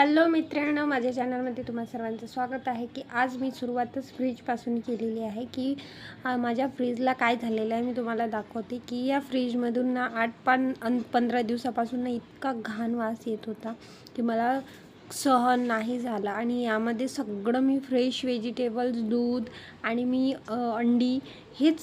Hello मित्रांनो माझ्या चॅनलमध्ये तुम्हा सर्वांचं स्वागत आहे की आज मी सुरुवातच फ्रीजपासून केलेली आहे की माझ्या फ्रीजला काय झालेलं आहे मी तुम्हाला दाखवते की या फ्रीजमधून ना आठ पान अन पंधरा दिवसापासून ना इतका घाण वास येत होता की मला सहन नाही झाला आणि यामध्ये सगळं मी फ्रेश व्हेजिटेबल्स दूध आणि मी अंडी हेच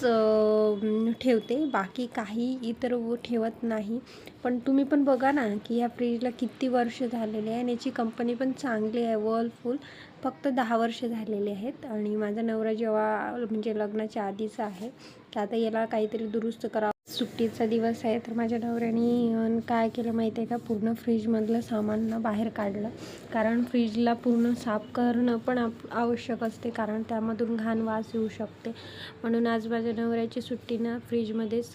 ठेवते. बाकी काही इतर ठेवत नाही. पण तुम्ही पण बघा ना की या फ्रीजला किती वर्ष झालेले आहे आणि याची कंपनी पण चांगली आहे वर्लफुल. फक्त दहा वर्ष झालेले आहेत आणि माझा नवरा जेव्हा म्हणजे लग्नाच्या आधीचा आहे तर आता याला काहीतरी दुरुस्त करावं सुट्टीचा दिवस आहे तर माझ्या नवऱ्याने काय केलं माहिती आहे का? पूर्ण फ्रीजमधलं सामान ना बाहेर काढलं. कारण फ्रीजला पूर्ण साफ करणं पण आप आवश्यक असते कारण त्यामधून घाण वास येऊ शकते. म्हणून आज माझ्या नवऱ्याची सुट्टी ना फ्रीजमध्येच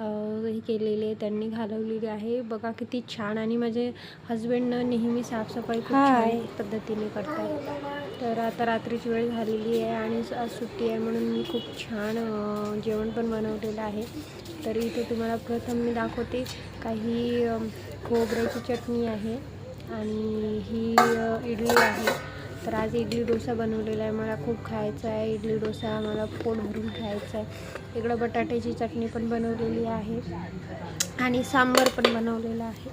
हे केलेली आहे त्यांनी घालवलेली आहे. बघा किती छान. आणि माझे हजबंडनं नेहमी साफसफाई खूप छान पद्धतीने करतात तर आता रात्रीची वेळ झालेली आहे आणि आज सुट्टी आहे म्हणून मी खूप छान जेवण पण बनवलेलं आहे. तर इथे तुम्हाला प्रथम मी दाखवते काही खोबऱ्याची चटणी आहे आणि ही इडली आहे. तर आज इडली डोसा बनवलेला आहे. मला खूप खायचा आहे. इडली डोसा मला पोट भरून खायचा आहे. इकडं बटाट्याची चटणी पण बनवलेली आहे आणि सांबर पण बनवलेलं आहे.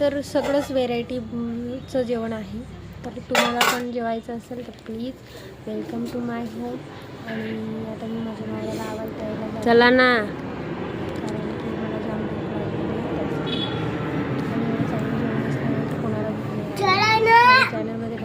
तर सगळंच व्हेरायटीचं जेवण आहे. तर तुम्हाला पण जेवायचं असेल तर please welcome to my home आणि आता मी माझ्या मायाला आवाज द्यायला चला ना. कारण की मला जाम आणि चॅनल जेवण कोणाला चॅनलमध्ये